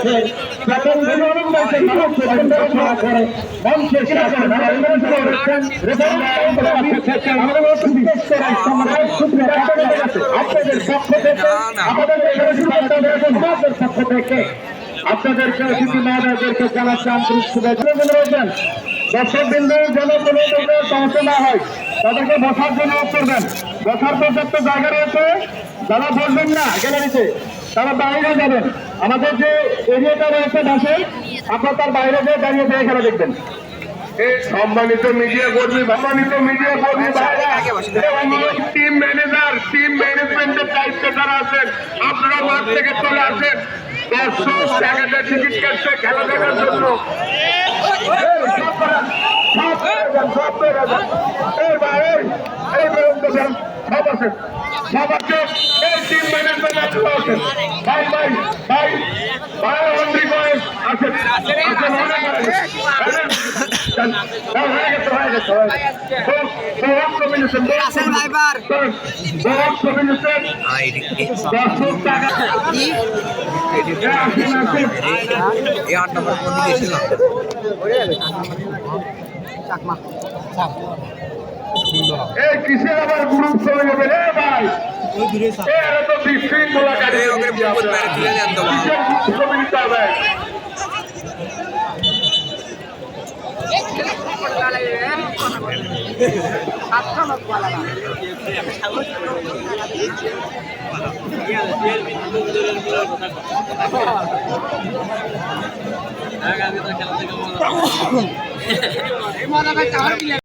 আপনাদের পক্ষ থেকে সমাজের পক্ষ থেকে আপনাদেরকে অতিথি মহোদয়দেরকে জানাচ্ছি আন্তরিক শুভেচ্ছা রয়েছেন দর্শক বিন্দু যেন সমস্যা হয় তাদেরকে বসার জন্য করবেন বসার পর্যাপ্ত জায়গা রয়েছে যারা বসবেন না গ্যালারিতে তারা বাইরে যাবেন আমাদের যে এরিয়াটা রয়েছে বাসে আপনার তার বাইরে যেয়ে দাঁড়িয়ে থেকে খেলা দেখবেন এই সম্মানিত মিডিয়া কর্মী সম্মানিত মিডিয়া কর্মী টিম ম্যানেজার টিম ম্যানেজমেন্টের দায়িত্বে যারা আছেন আপনারা মাঠ থেকে চলে আসেন দর্শক টিকিট কাটছে খেলা দেখার জন্য সব আছেন। সব আছে। এই টিম ম্যানেজমেন্ট আপনারা আছেন। ভাই, ভাই, ভাই, ভাই, অন্ধ্রী ভাই, আছেন। আছেন, অনেক আছেন। যান, যান, হয়ে গেছে, হয়ে গেছে, হয়ে গেছে। বহুত- বহুত কমিউনিকেশন, বহুত কমিউনিকেশন। বহুত কমিউনিকেশন। দর্শক টাকা আসেন, আসেন। এই আট নম্বর কোন দিকে ছিল এই কিসের আবার গ্রুপ চলে যাবে রে ভাই। এ তো বিশৃঙ্খলা গাড়ি ওকে মোহাম্মদ ভাইয়ের তুলে দেন তো খেলা থেকে